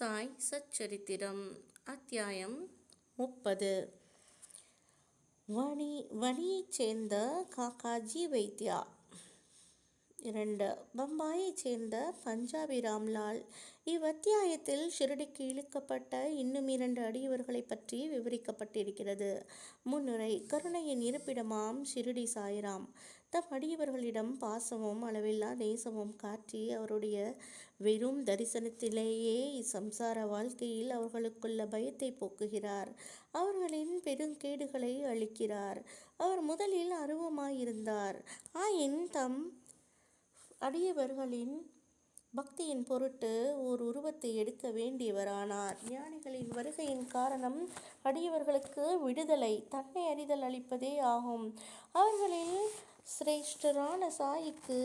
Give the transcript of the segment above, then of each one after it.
சாய் சச்சரித்திரம் அத்தியாயம் முப்பது. வணி வணியைச் சேர்ந்த காக்காஜி வைத்தியா. இரண்டு. பம்பாயைச் சேர்ந்த பஞ்சாபி ராம்லால் இவ்வத்தியாயத்தில் ஷிரடிக்கு இழுக்கப்பட்ட இன்னும் இரண்டு அடியவர்களைப் பற்றி விவரிக்கப்பட்டிருக்கிறது. முன்னுரை கருணையின் இருப்பிடமாம் ஷிரடி சாய்ராம். தம் அடியவர்களிடம் பாசமும் அளவில்லா நேசமும் காட்டி அவருடைய வெறும் தரிசனத்திலேயே இச்சம்சார வாழ்க்கையில் அவர்களுக்குள்ள பயத்தை போக்குகிறார். அவர்களின் பெருங்கேடுகளை அளிக்கிறார் அவர் முதலில் அருவமாயிருந்தார். ஆயின் தம் அடியவர்களின் பக்தியின் பொருட்டு ஓர் உருவத்தை எடுக்க வேண்டியவரானார். ஞானிகளின் வருகையின் காரணம் அடியவர்களுக்கு விடுதலை தன்னை அறிதல் அளிப்பதே ஆகும். அவர்களில் சிரேஷ்டரான சாயிக்கு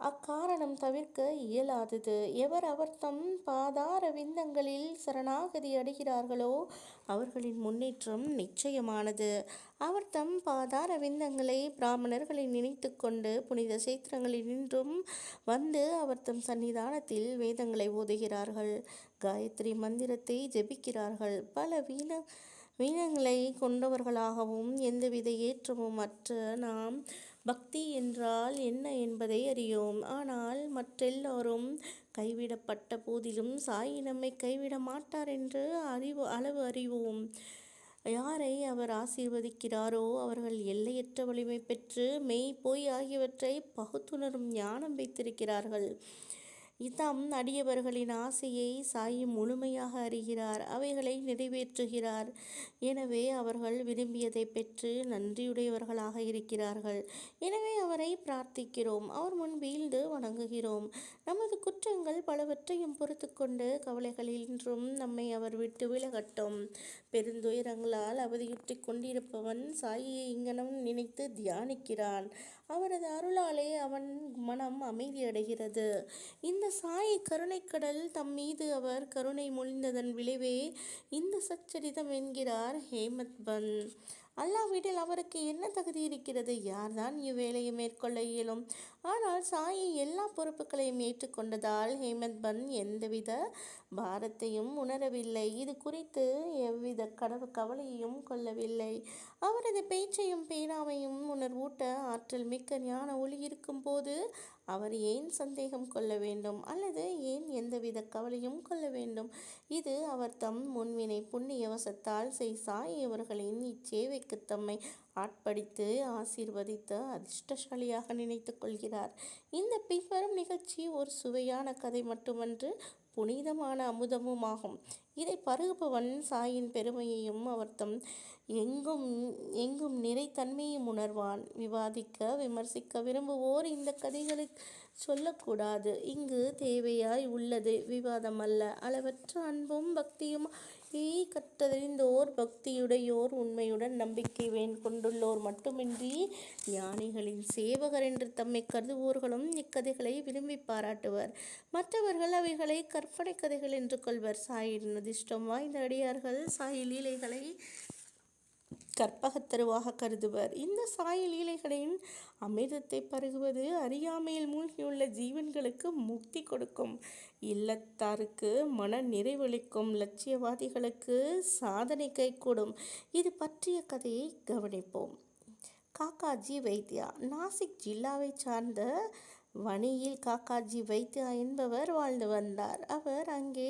அக்காரணம் தவிர்க்க இயலாதது. எவர் அவர் தம் பாதார விந்தங்களில் சரணாகதி அடைகிறார்களோ அவர்களின் முன்னேற்றம் நிச்சயமானது. அவர் தம் பாதார விந்தங்களை பிராமணர்களை நினைத்து கொண்டு புனித சேத்திரங்களில் நின்றும் வந்து அவர் தம் சன்னிதானத்தில் வேதங்களை ஓதுகிறார்கள். காயத்ரி மந்திரத்தை ஜெபிக்கிறார்கள். பல வீண வீணங்களை கொண்டவர்களாகவும் எந்தவித ஏற்றமும் அற்ற நாம் பக்தி என்றால் என்ன என்பதை அறியோம். ஆனால் மற்றெல்லாரும் கைவிடப்பட்ட போதிலும் சாயி நம்மை கைவிட மாட்டார் என்று அறிவு அளவு அறிவோம். யாரை அவர் ஆசீர்வதிக்கிறாரோ அவர்கள் எல்லையற்ற வலிமை பெற்று மெய் பொய் ஆகியவற்றை பகுத்துணரும் ஞானம் வைத்திருக்கிறார்கள். தம் அடியவர்களின் ஆசையை சாயி முழுமையாக அறிகிறார் அவைகளை நிறைவேற்றுகிறார். எனவே அவர்கள் விரும்பியதை பெற்று நன்றியுடையவர்களாக இருக்கிறார்கள். எனவே அவரை பிரார்த்திக்கிறோம். அவர் முன் வீழ்ந்து வணங்குகிறோம். நமது குற்றங்கள் பலவற்றையும் பொறுத்து கொண்டு கவலைகளின்றும் நம்மை அவர் விட்டு விலகட்டும். பெருந்துயரங்களால் அவதியுற்றி கொண்டிருப்பவன் சாயியை இங்கனம் நினைத்து தியானிக்கிறான். அவரது அருளாலே அவன் மனம் அமைதியடைகிறது. இந்த சாயை கருணைக்கடல் தம் மீது அவர் கருணை மொழிந்ததன் விளைவே இந்த சச்சரிதம் என்கிறார் ஹேமத் பன் அல்லாவிடில் அவருக்கு என்ன தகுதி இருக்கிறது? யார்தான் இவ்வேலையை மேற்கொள்ள இயலும்? ஆனால் சாயி எல்லா பொறுப்புகளையும் ஏற்றுக்கொண்டதால் ஹேமந்த் பன் எந்தவித பாரத்தையும் உணரவில்லை. இது குறித்து எவ்வித கடவு கவலையையும் கொள்ளவில்லை. அவரது பேச்சையும் பேராமையும் உணர்வூட்ட ஆற்றல் மிக்க ஞான ஒளி இருக்கும்போது அவர் ஏன் சந்தேகம் கொள்ள வேண்டும்? அல்லது ஏன் எந்தவித கவலையும் கொள்ள வேண்டும்? இது அவர் தம் முன்வினை புண்ணியவசத்தால் செய் இச்சேவைக்கு தம்மை ஆட்படித்து ஆசீர்வதித்த அதிர்ஷ்டசாலியாக நினைத்து கொள்கிறார். இந்த பின்வரும் நிகழ்ச்சி ஒரு சுவையான கதை மட்டுமன்று புனிதமான அமுதமுமாகும். இதை பருகுபவன் சாயின் பெருமையையும் அவர்த்தம் எங்கும் எங்கும் நிறைத்தன்மையும் உணர்வான். விவாதிக்க விமர்சிக்க விரும்புவோர் இந்த கதைகளை சொல்லக்கூடாது. இங்கு தேவையாய் உள்ளது. விவாதம் அல்ல அளவற்ற அன்பும் பக்தியும் கற்றறிந்தோர் பக்தியுடையோர் உண்மையுடன் நம்பிக்கை வேன் கொண்டுள்ளோர் மட்டுமின்றி ஞானிகளின் சேவகர் என்று தம்மை கருதுவோர்களும் இக்கதைகளை விரும்பி பாராட்டுவர். மற்றவர்கள் அவைகளை கற்பனை கதைகள் என்று கொள்வர். சாயின் அதிர்ஷ்டம் வாய்ந்த அடியார்கள் சாய் லீலைகளை கற்பகத் தருவாக கருதுவர். இந்த சாய லீலைகளின் அமிர்தத்தை பருகுவது அறியாமையில் மூழ்கியுள்ள ஜீவன்களுக்கு முக்தி கொடுக்கும். இல்லத்தாருக்கு மன நிறைவளிக்கும். லட்சியவாதிகளுக்கு சாதனை கைகூடும். இது பற்றிய கதையை கவனிப்போம். காக்காஜி வைத்தியா நாசிக் ஜில்லாவை சார்ந்த வணியில் காக்காஜி வைத்தியா என்பவர் வாழ்ந்து வந்தார். அவர் அங்கே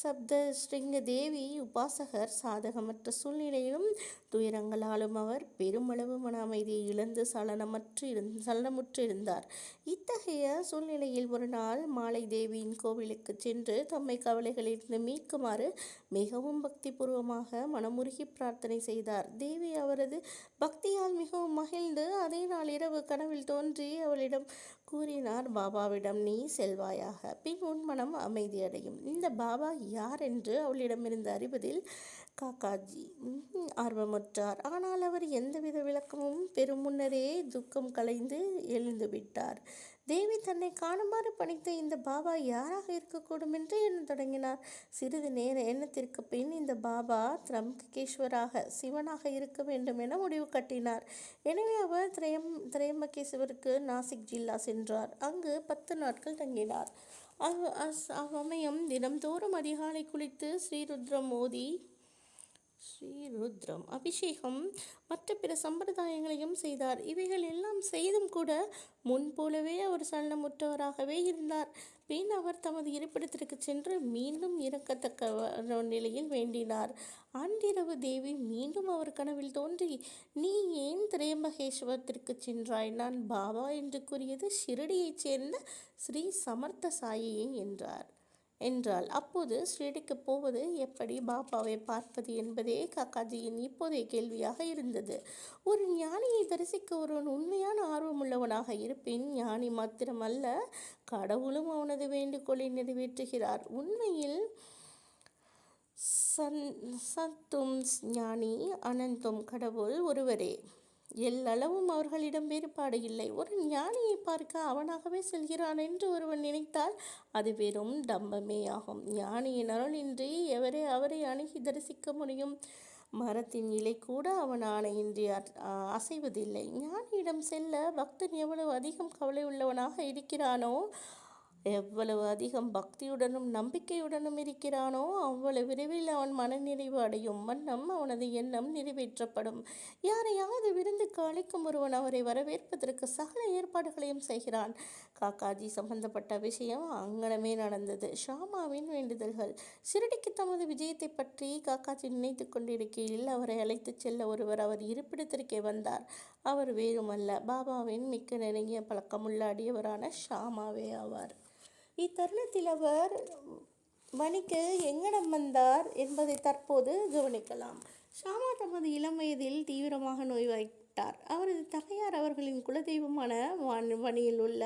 சப்த ஸ்ரீங்க தேவி உபாசகர் சாதகமற்ற சூழ்நிலையிலும் துயரங்களாலும் அவர் பெருமளவு மன அமைதியை இழந்து சலனமற்று இருந் சலனமுற்று இருந்தார். இத்தகைய சூழ்நிலையில் ஒரு நாள் மாலை தேவியின் கோவிலுக்கு சென்று தம்மை கவலைகளிலிருந்து மீட்குமாறு மிகவும் பக்திபூர்வமாக மனமுருகி பிரார்த்தனை செய்தார். தேவி அவரது பக்தியால் மிகவும் மகிழ்ந்து அதே நாள் இரவு கனவில் தோன்றி அவளிடம் கூறினார். பாபாவிடம் நீ செல்வாயாக. பின் உன் மனம் அமைதியடையும். இந்த பாபா யார் என்று அவளிடமிருந்து அறிவதில் காக்காஜி ஆர்வமுற்றார். ஆனால் அவர் எந்தவித விளக்கமும் பெரும் முன்னரே துக்கம் கலைந்து எழுந்து விட்டார். தேவி தன்னை காணுமாறு பணித்த இந்த பாபா யாராக இருக்கக்கூடும் என்று எண்ண தொடங்கினார். சிறிது நேர எண்ணத்திற்கு பின் இந்த பாபா திரம்பகேஸ்வராக சிவனாக இருக்க வேண்டும் என முடிவு கட்டினார். எனவே அவர் திரையம் திரையம்பகேஸ்வருக்கு நாசிக் ஜில்லா சென்றார். அங்கு பத்து நாட்கள் தங்கினார். அவ்- அஸ்- அவ்வமயம் தினம்தோறும் அதிகாலை குளித்து ஸ்ரீருத்ரம் மோதி ஸ்ரீருத்ரம். அபிஷேகம் மற்ற பிற சம்பிரதாயங்களையும் செய்தார். இவைகள் எல்லாம் செய்தும் கூட முன்போலவே அவர் சலனமுற்றவராகவே இருந்தார். பின் அவர் தமது இருப்பிடத்திற்கு சென்று மீண்டும் இறக்கத்தக்க நிலையில் வேண்டினார். அன்றிரவு தேவி மீண்டும் அவர் கனவில் தோன்றி நீ ஏன் திரையம்பகேஸ்வரத்திற்கு சென்றாய்? நான் பாபா என்று கூறியது ஷிரடியைச் சேர்ந்த ஸ்ரீ சமர்த்த சாயியை என்றார். என்றாள். அப்போது ஸ்ரீடிக்கு போவது எப்படி? பாபாவை பார்ப்பது என்பதே காக்காஜியின் இப்போதைய கேள்வியாக இருந்தது. ஒரு ஞானியை தரிசிக்க ஒருவன் உண்மையான ஆர்வமுள்ளவனாக இருப்பின் ஞானி மாத்திரமல்ல கடவுளும் அவனது வேண்டுகோளை நிறைவேற்றுகிறார். உண்மையில் சன் சத்தும் ஞானி அனந்தும் கடவுள் ஒருவரே. எல்லளவும் அவர்களிடம் வேறுபாடு இல்லை. ஒரு ஞானியை பார்க்க அவனாகவே செல்கிறான் என்று ஒருவன் நினைத்தால் அது வெறும் டம்பமே ஆகும். ஞானியின் அருளின்றி எவரே அவரை அணுகி தரிசிக்க முடியும்? மரத்தின் இலை கூட அவன் ஆணையின்றி அசைவதில்லை. ஞானியிடம் செல்ல பக்தன் எவ்வளவு அதிகம் கவலை உள்ளவனாக இருக்கிறானோ எவ்வளவு அதிகம் பக்தியுடனும் நம்பிக்கையுடனும் இருக்கிறானோ அவ்வளவு விரைவில் அவன் மனநிறைவு அடையும். வண்ணம் அவனது எண்ணம் நிறைவேற்றப்படும். யாரையாவது விருந்துக்கு அழைக்கும் ஒருவன் அவரை வரவேற்பதற்கு சகல ஏற்பாடுகளையும் செய்கிறான். காக்காஜி சம்பந்தப்பட்ட விஷயம் அங்கனமே நடந்தது. ஷாமாவின் வேண்டுதல்கள். ஷிரடிக்கு தமது விஜயத்தை பற்றி காக்காஜி நினைத்து கொண்டிருக்கையில் அவரை அழைத்துச் செல்ல ஒருவர் அவர் இருப்பிடத்திற்கே வந்தார். அவர் வேறுமல்ல. பாபாவின் மிக்க நெருங்கிய பழக்கமுள்ள அடியவரான ஷாமாவே ஆவார். இத்தருணத்தில் அவர் மணிக்கு எங்கனம் வந்தார் என்பதை தற்போது கவனிக்கலாம். ஷாமா தமது இளம் வயதில் தீவிரமாக நோய்வாய்ப்பட்டார் அவரது தகையார் அவர்களின் குலதெய்வமான வான் வணியில் உள்ள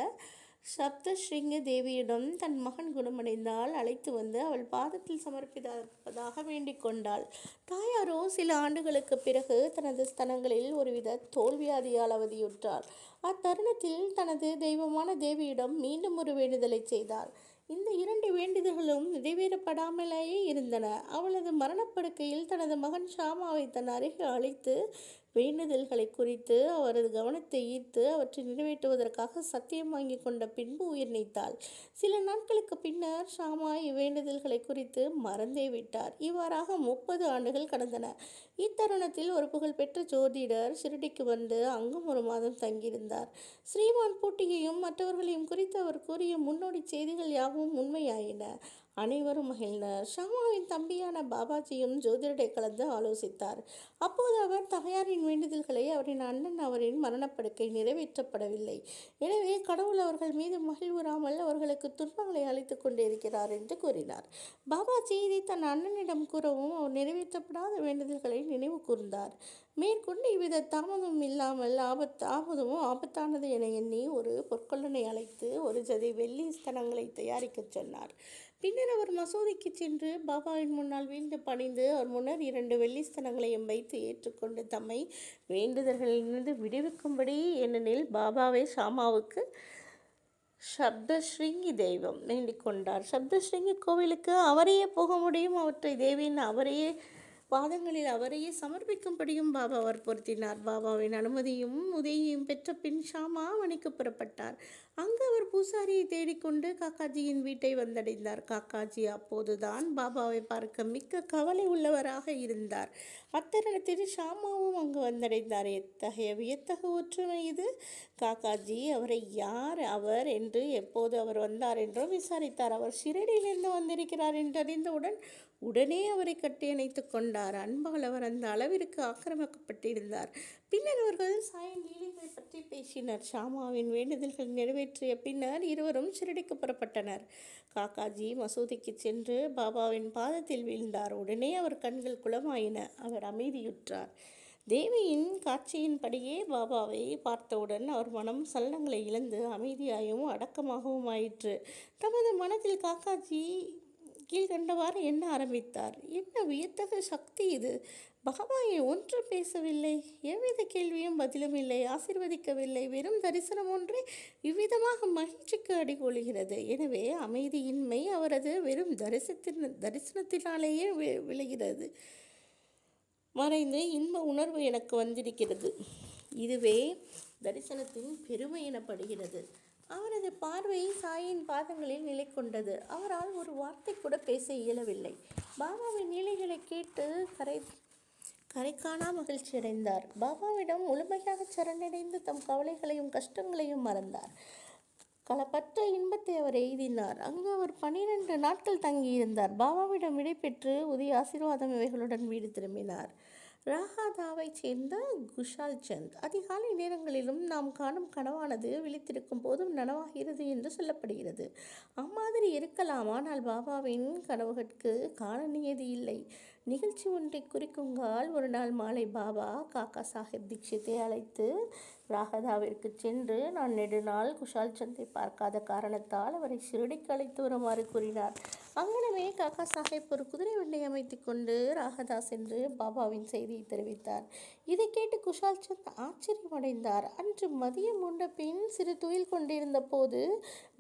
சப்தஸ்ரீங்க தேவியிடம் தன் மகன் குணமடைந்தால் அழைத்து வந்து அவள் பாதத்தில் சமர்ப்பிப்பதாக வேண்டிக் கொண்டாள். தாயாரோ சில ஆண்டுகளுக்கு பிறகு தனது ஸ்தனங்களில் ஒருவித தோல்வியாதியால் அவதியுற்றார் அத்தருணத்தில் தனது தெய்வமான தேவியிடம் மீண்டும் ஒரு வேண்டுதலை செய்தாள். இந்த இரண்டு வேண்டுதல்களும் நிறைவேறப்படாமலேயே இருந்தன. அவளது மரணப்படுக்கையில் தனது மகன் ஷாமாவை தன் அருகே அழைத்து வேண்டுதல்களை குறித்து அவரது கவனத்தை ஈர்த்து அவற்றை நிறைவேற்றுவதற்காக சத்தியம் வாங்கி கொண்ட பின்பு உயிர் நீத்தாள். சில நாட்களுக்கு பின்னர் ஷாமா இவ்வேண்டுதல்களை குறித்து மறந்தே விட்டார். இவ்வாறாக முப்பது ஆண்டுகள் கடந்தன. இத்தருணத்தில் ஒரு புகழ்பெற்ற ஜோதிடர் ஷிரடிக்கு வந்து அங்கும் ஒரு மாதம் தங்கியிருந்தார். ஸ்ரீமான் போட்டியையும் மற்றவர்களையும் குறித்து அவர் கூறிய முன்னோடி செய்திகள் யாவும் உண்மையாயின. அனைவரும் மகிழ்ந்தனர். ஷாமாவின் தம்பியான பாபாஜியும் ஜோதிடரை கலந்து ஆலோசித்தார். அப்போது அவர் தகையாரின் வேண்டுதல்களை அவரின் அண்ணன் அவரின் மரணப்படுக்கை நிறைவேற்றப்படவில்லை. எனவே கடவுள் அவர்கள் மீது மகிழ்வுறாமல் அவர்களுக்கு துன்பங்களை அளித்துக் கொண்டிருக்கிறார் என்று கூறினார். பாபாஜி இதை தன் அண்ணனிடம் கூறவும் அவர் நிறைவேற்றப்படாத வேண்டுதல்களை நினைவு கூர்ந்தார். மேற்கொண்டு இவ்வித தாமதம் இல்லாமல் ஆபத் ஆபதமும் ஆபத்தானது என எண்ணி ஒரு பொற்கொள்ளனை அழைத்து ஒரு ஜதி வெள்ளி ஸ்தனங்களை தயாரிக்கச் சொன்னார். பின்னர் அவர் மசூதிக்கு சென்று பாபாவின் முன்னால் வீழ்ந்து பணிந்து அவர் முன்னர் இரண்டு வெள்ளிஸ்தனங்களையும் வைத்து ஏற்றுக்கொண்டு தம்மை வேண்டுதல்களிலிருந்து விடுவிக்கும்படி ஏனெனில் பாபாவை ஷாமாவுக்கு சப்தஸ்ரீங்கி தெய்வம் வேண்டிக் கொண்டார். சப்தஸ்ரீங்கி கோவிலுக்கு அவரையே போக முடியும். அவற்றை தேவியின் அவரையே பாதங்களில் அவரையே சமர்ப்பிக்கும்படியும் பாபா வற்புறுத்தினார் பாபாவின் அனுமதியும் உதவியும் பெற்ற பின் ஷாமா அவனுக்கு புறப்பட்டார். அங்கு அவர் பூசாரியை தேடிக்கொண்டு காக்காஜியின் வீட்டை வந்தடைந்தார். காக்காஜி அப்போதுதான் பாபாவை பார்க்க மிக்க கவலை உள்ளவராக இருந்தார். அத்தருணத்தில் ஷாமாவும் அங்கு வந்தடைந்தார். எத்தகைய வியத்தகு ஒற்றுமை இது? காக்காஜி அவரை யார் அவர் என்று எப்போது அவர் வந்தார் என்றும் விசாரித்தார். அவர் ஷிரடியிலிருந்து வந்திருக்கிறார் என்று அறிந்தவுடன் உடனே அவரை கட்டியணைத்து கொண்டார். அன்பால் அவர் அந்த அளவிற்கு ஆக்கிரமிக்கப்பட்டிருந்தார். பின்னர் அவர்கள் சாயம் லீலைகள் பற்றி பேசினர். ஷாமாவின் வேண்டுதல்கள் நிறைவேற்றிய பின்னர் இருவரும் ஷிரடிக்கு புறப்பட்டனர். காக்காஜி மசூதிக்கு சென்று பாபாவின் பாதத்தில் வீழ்ந்தார். உடனே அவர் கண்கள் குளமாயின. அவர் அமைதியுற்றார். தேவியின் காட்சியின்படியே பாபாவை பார்த்தவுடன் அவர் மனம் சலனங்களை இழந்து அமைதியாயும் அடக்கமாகவும் ஆயிற்று. தமது மனத்தில் காக்காஜி கீழ்கண்டவாறு எண்ண ஆரம்பித்தார்? என்ன வியத்தகு சக்தி இது? பகவாயை ஒன்று பேசவில்லை. எவ்வித கேள்வியும் பதிலும் இல்லை. ஆசிர்வதிக்கவில்லை. வெறும் தரிசனம் ஒன்றே இவ்விதமாக மகிழ்ச்சிக்கு அடிகொள்கிறது. எனவே அமைதியின்மை அவரது வெறும் தரிசனத்தின் தரிசனத்தினாலேயே வி- விளைகிறது. மறைந்து இன்ப உணர்வு எனக்கு வந்திருக்கிறது. இதுவே தரிசனத்தின் பெருமை எனப்படுகிறது. அவரது பார்வை சாயின் பாதங்களில் நிலை கொண்டது. அவரால் ஒரு வார்த்தை கூட பேச இயலவில்லை. பாபாவின் நிலைகளை கேட்டு கரை கரை காணா மகிழ்ச்சி அடைந்தார். பாபாவிடம் முழுமையாக சரணடைந்து தம் கவலைகளையும் கஷ்டங்களையும் மறந்தார். களப்பற்ற இன்பத்தை அவர் எய்தினார். அங்கு அவர் பனிரெண்டு நாட்கள் தங்கியிருந்தார். பாபாவிடம் விடைபெற்று உதய ஆசீர்வாதம் இவைகளுடன் வீடு திரும்பினார். ராகாதாவைச் சேர்ந்த குஷால் சந்த். அதிகாலை நேரங்களிலும் நாம் காணும் கனவானது விழித்திருக்கும் போதும் நனவாகிறது என்று சொல்லப்படுகிறது. அம்மாதிரி இருக்கலாம்? ஆனால் பாபாவின் கனவுகளுக்கு கால நியதி இல்லை. நிகழ்ச்சி ஒன்றை குறிக்குங்கால் ஒரு நாள் மாலை பாபா காக்கா சாஹிப் தீட்சித்தை அழைத்து ராகதாவிற்கு சென்று நான் நெடுநாள் குஷால் சந்தை பார்க்காத காரணத்தால் அவரை ஷிரடிக்கு அழைத்து வருமாறு கூறினார். அங்கனமே காக்கா சாஹேப் ஒரு குதிரை வெள்ளை அமைத்து கொண்டு ராகதா சென்று பாபாவின் செய்தியை தெரிவித்தார். இதை கேட்டு குஷால் சந்த் ஆச்சரியமடைந்தார். அன்று மதியம் உண்ட பின் சிறு துயில் கொண்டிருந்த போது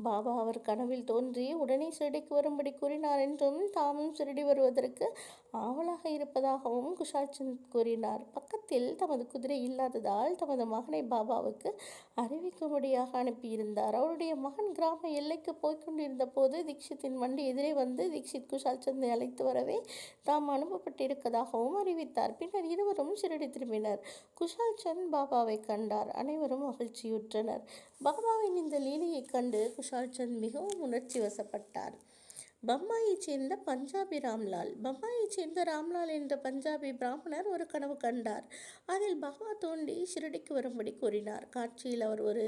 பாபா அவர் கனவில் தோன்றி உடனே ஷிரடிக்கு வரும்படி கூறினார் என்றும் தாமும் ஷிரடி வருவதற்கு ஆவலாக இருப்பதாகவும் குஷால் சந்த் கூறினார். பக்கத்தில் தமது குதிரை இல்லாததால் தமது மகனை பாபாவுக்கு அறிவிக்கும்படியாக அனுப்பியிருந்தார். அவருடைய மகன் கிராம எல்லைக்கு போய்கொண்டிருந்த போது தீக்ஷித்தின் வண்டி எதிரே வந்து தீக்ஷித் குஷால் சந்தை அழைத்து வரவே தாம் அனுப்பப்பட்டிருப்பதாகவும் அறிவித்தார். பின்னர் இருவரும் சிறடி திரும்பினர். குஷால் சந்த் பாபாவை கண்டார். அனைவரும் மகிழ்ச்சியுற்றனர். பாபாவின் இந்த லீலையைக் கண்டு குஷால் சந்த் மிகவும் உணர்ச்சி வசப்பட்டார் பம்பாயைச் சேர்ந்த பஞ்சாபி ராம்லால். பம்பாயைச் சேர்ந்த ராம்லால் என்ற பஞ்சாபி பிராமணர் ஒரு கனவு கண்டார். அதில் பாபா தோண்டி ஷிரடிக்கு வரும்படி கூறினார். காட்சியில் அவர் ஒரு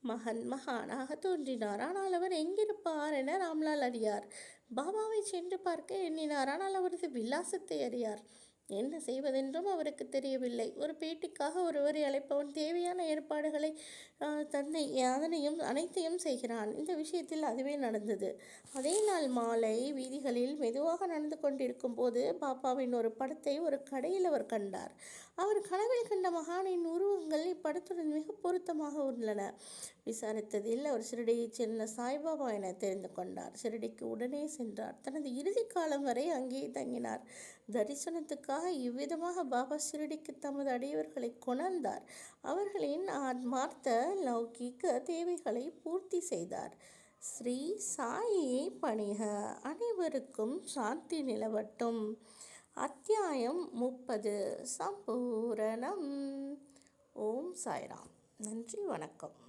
மகன் மகானாக தோன்றினார். ஆனால் அவர் எங்கிருப்பார் என ராம்லால் அறியார். பாபாவை சென்று பார்க்க எண்ணினார். ஆனால் அவரது விலாசத்தை அறியார். என்ன செய்வதென்றும் அவருக்கு தெரியவில்லை. ஒரு பேட்டிக்காக ஒருவரை அழைப்பவன் தேவையான ஏற்பாடுகளை தன்னை அதனையும் அனைத்தையும் செய்கிறான். இந்த விஷயத்தில் அதுவே நடந்தது. அதே நாள் மாலை வீதிகளில் மெதுவாக நடந்து கொண்டிருக்கும் போது பாப்பாவின் ஒரு படத்தை ஒரு கடையில் அவர் கண்டார். அவர் கனவில் கண்ட மகானின் உருவங்கள் இப்படத்துடன் மிக பொருத்தமாக உள்ளன. விசாரித்ததில் அவர் ஷிரடியைச் சேர்ந்த சாய்பாபா என தெரிந்து கொண்டார். ஷிரடிக்கு உடனே சென்றார். தனது இறுதி காலம் வரை அங்கேயே தங்கினார். தரிசனத்துக்காக இவ்விதமாக பாபா ஷிரடிக்கு தமது அடியவர்களை கொணர்ந்தார். அவர்களின் ஆத்மார்த்த லௌகிக்க தேவைகளை பூர்த்தி செய்தார். ஸ்ரீ சாயியை பணிக. அனைவருக்கும் சாந்தி நிலவட்டும். அத்தியாயம் முப்பது. சம்பூரணம். ஓம் சாய்ராம். நன்றி வணக்கம்.